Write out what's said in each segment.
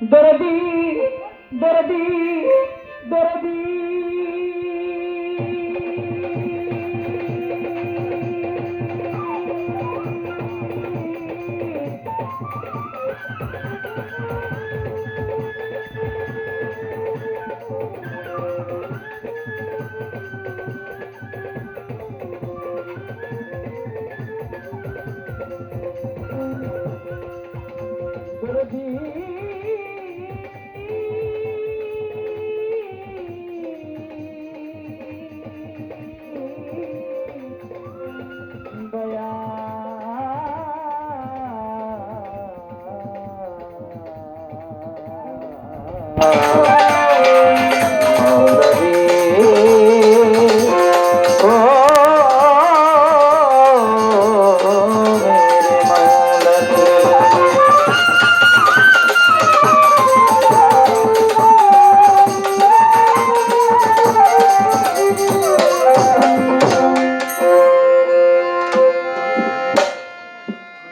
দরদি দরদি দরদি।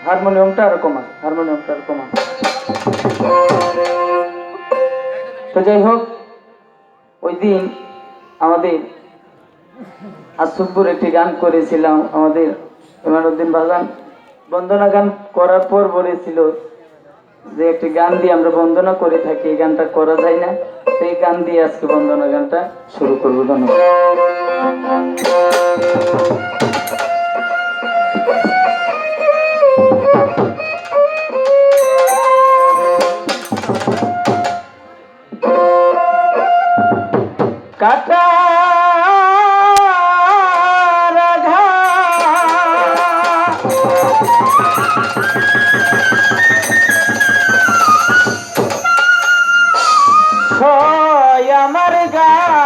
হারমোনিয়ামটা আর কমা হারমোনিয়ামটা আর কমা তো যাই হোক, ওই দিন আমাদের আসুকপুর একটি গান করেছিলাম, আমাদের ইমানুদ্দিন বাগান বন্দনা গান করার পর বলেছিল যে একটি গান দিয়ে আমরা বন্দনা করে থাকি, এই গানটা করা যায় না। সেই গান দিয়ে আজকে বন্দনা গানটা শুরু করব। ধন্যবাদ। कटार अमर गाए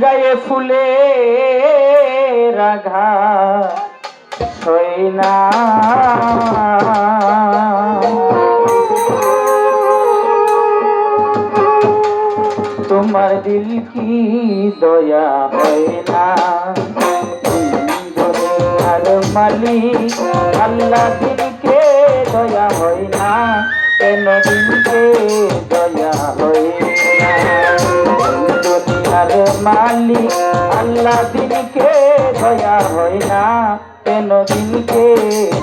गए फुले रघा না। তোমার দিল কি দয়া হয় না? আর মালিক, আল্লাহ দিলকে দয়া হয় না। কেন দিলকে দয়া হয় না? মালিক, আল্লাহ দিলকে দয়া হয় না। কেন দিলকে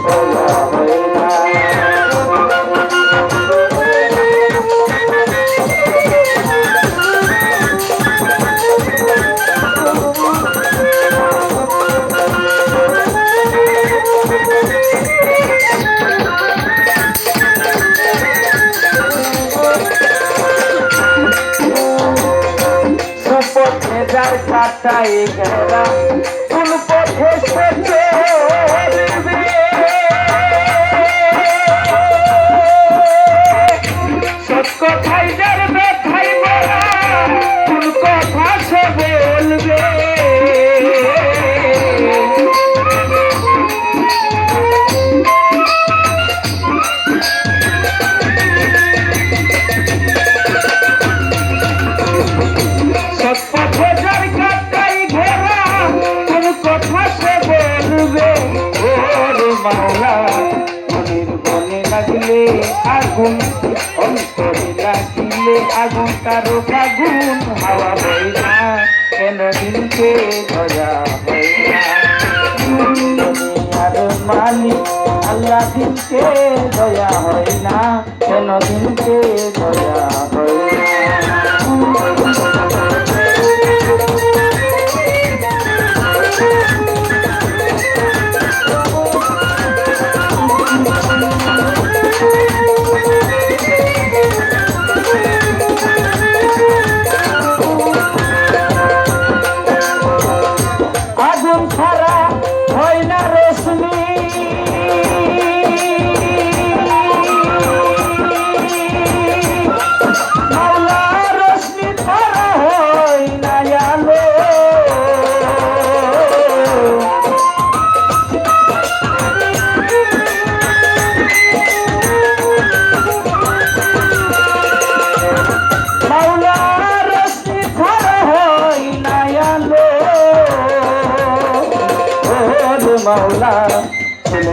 দয়া হয় না আগুন, অন্তরে লাগিলে আগুন, কারও ফাগুন হাওয়া হয় না, কেন দিনকে ধরা হয় না? দুনিয়ার মালিক আল্লাহ দিনকে দয়া হয় না, কেন দিনকে দয়া হয়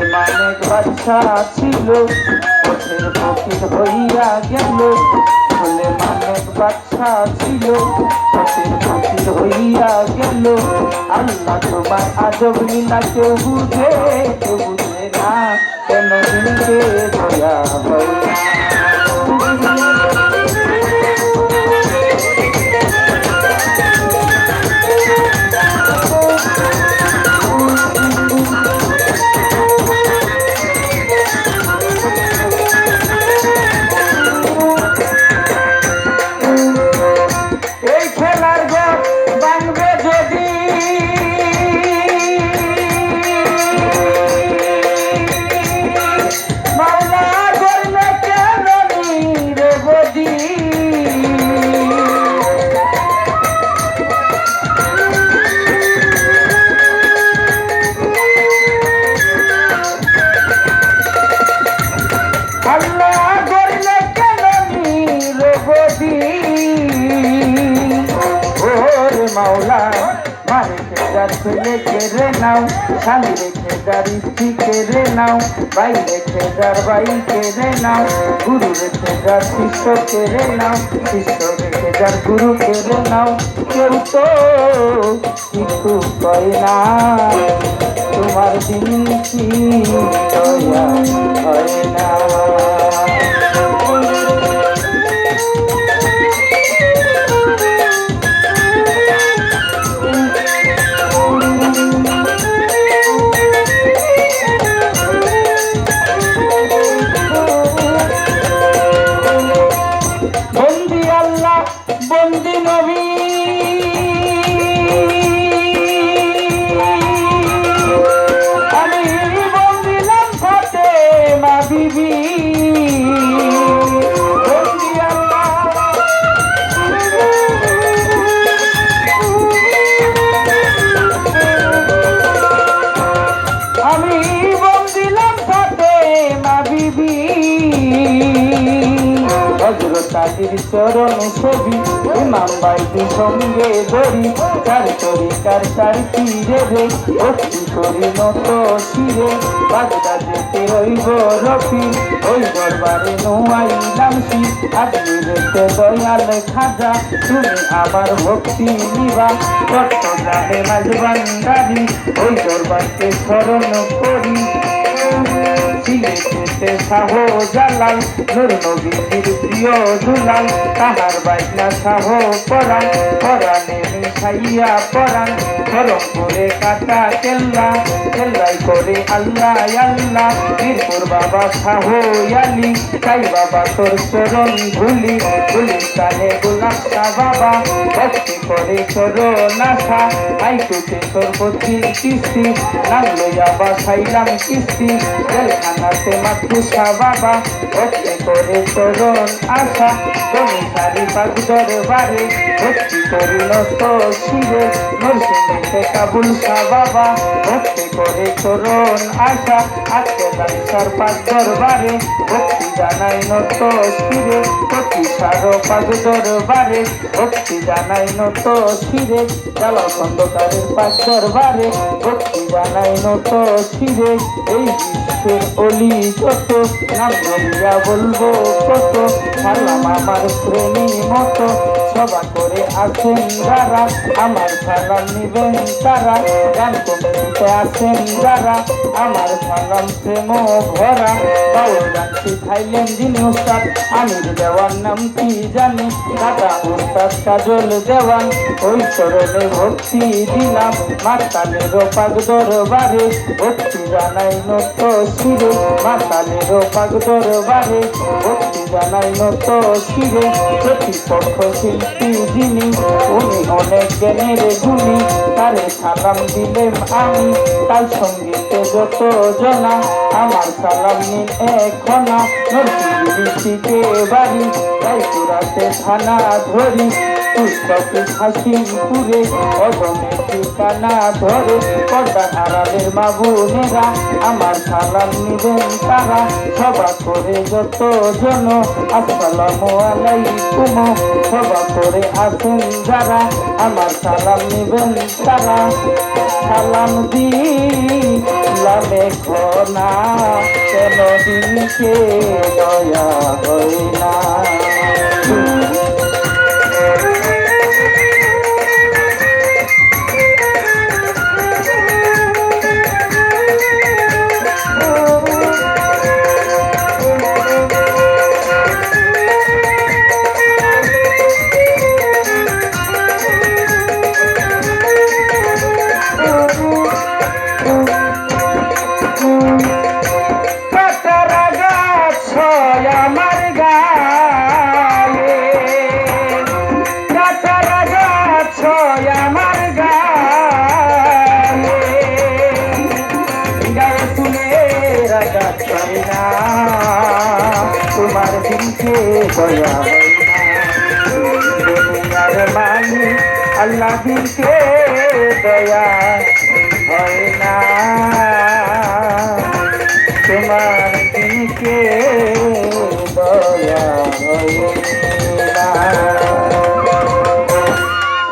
সুলেমানের বাচ্চা ছিল পথের ফকির হইয়া গেল। সুলেমানের বাচ্চা ছিল পথের ফকির হইয়া গেল। আল্লাহ তোমার আজব লীলা কেউ বুঝে কেউ বুঝে না কেন দয়া হয়। বদি ওরে মাওলা মারে খেদার ছেলে কেড়ে নাও স্বামী রেখে যার স্ত্রী কেড়ে নাও ভাই রেখে যার ভাই কেড়ে নাও গুরু রেখে যার শিষ্য কেড়ে নাও, শিষ্য রেখে যার গুরু কেড়ে নাও কেউ তোমার দিন কি না। আলীর চরণ ছবি, ইমাম বাইদি সঙ্গে ধরি চার তরিকার চার তীরে রে ভক্তি করি নত শিরে বাগদা যেতে রইব রফি ওই দরবারে নোয়াইলাম শি আজমি রেখে দয়াল খাজা, তুমি আমার ভক্তি নিবা চট্টগ্রামে মাঝবান্ডারি ওই দরবারকে স্মরণ করি সিলেটেতে শাহ জালাল নূর নবীর প্রিয় দুলাল তাহার বাইনা শাহ পরাণ পরাণে মিশাইয়া পরাণ খরমপুরে কাটা কেল্লা কেল্লাই করে আল্লাহ আল্লাহ বীরপুর বাবা শাহ আলী তাই বাবা তোর চরণ ভুলি ভুলি কানে গোলাপ শাহ বাবা ভক্তি করে চরণ আশা জেলখানাতে মাতুসা বাবা ভক্তি করে চরণ আশা। তুমি সারি পাক দরবারে ভক্তি করি নষ্ট শিরে। নরসিংহীতে কাবুল শাহ বাবা ভক্তি করে চরণ আশা। আজকে দাইসার পাক দরবারে ভক্তি জানাই নত শিরে। প্রতি সার পাক দরবারে ভক্তি জানাই নত শিরে। চালা খন্দকারের পাক দরবারে ভক্তি জানাই নত শিরে। এই বিশ্বের অলি যত নাম ধরিয়া বলব কত সালাম আমার শ্রেণি মতো, সভা করে আছেন যারা আমার সালাম নিবেন তারা, গান কমিটিতে আছেন যারা আমার সালাম প্রেম ভরা। বাউল গান শিখাইলেন যিনি উস্তাদ, আমির দেওয়ার নাম কি জানি? দাদা উস্তাদ কাজল দেওয়ান, ওই চরণে ভক্তি দিলাম। মাতালের পাক দরবারে ভক্তি জানাই নত শিরে। মাতালের পাক দরবারে জানাই নত শিরে, প্রতিপক্ষ শিল্পী যিনি, উনি অনেক জ্ঞানের গুণী। তারে সালাম দিলেন আমি, তার সঙ্গীতে যত জনা, আমার সালাম নিন এখনা নরসিংদী বাড়ি বাড়ি পুরাতে থানা ধরি। পুস্তকে হাসিমপুরে অদমে ঠিকানা ধরে আমার সালাম নিবেন তারা, সভা করে যত জন আসসালামু আলাইকুম, সভা করে আসেন যারা, আমার সালাম নিবেন তারা, সালাম দিলামে খনা কেন দিনকে দয়া তোমার দিনকে দয়া দুনিয়ার মালিক আল্লাহ দিনকে দয়া হয় না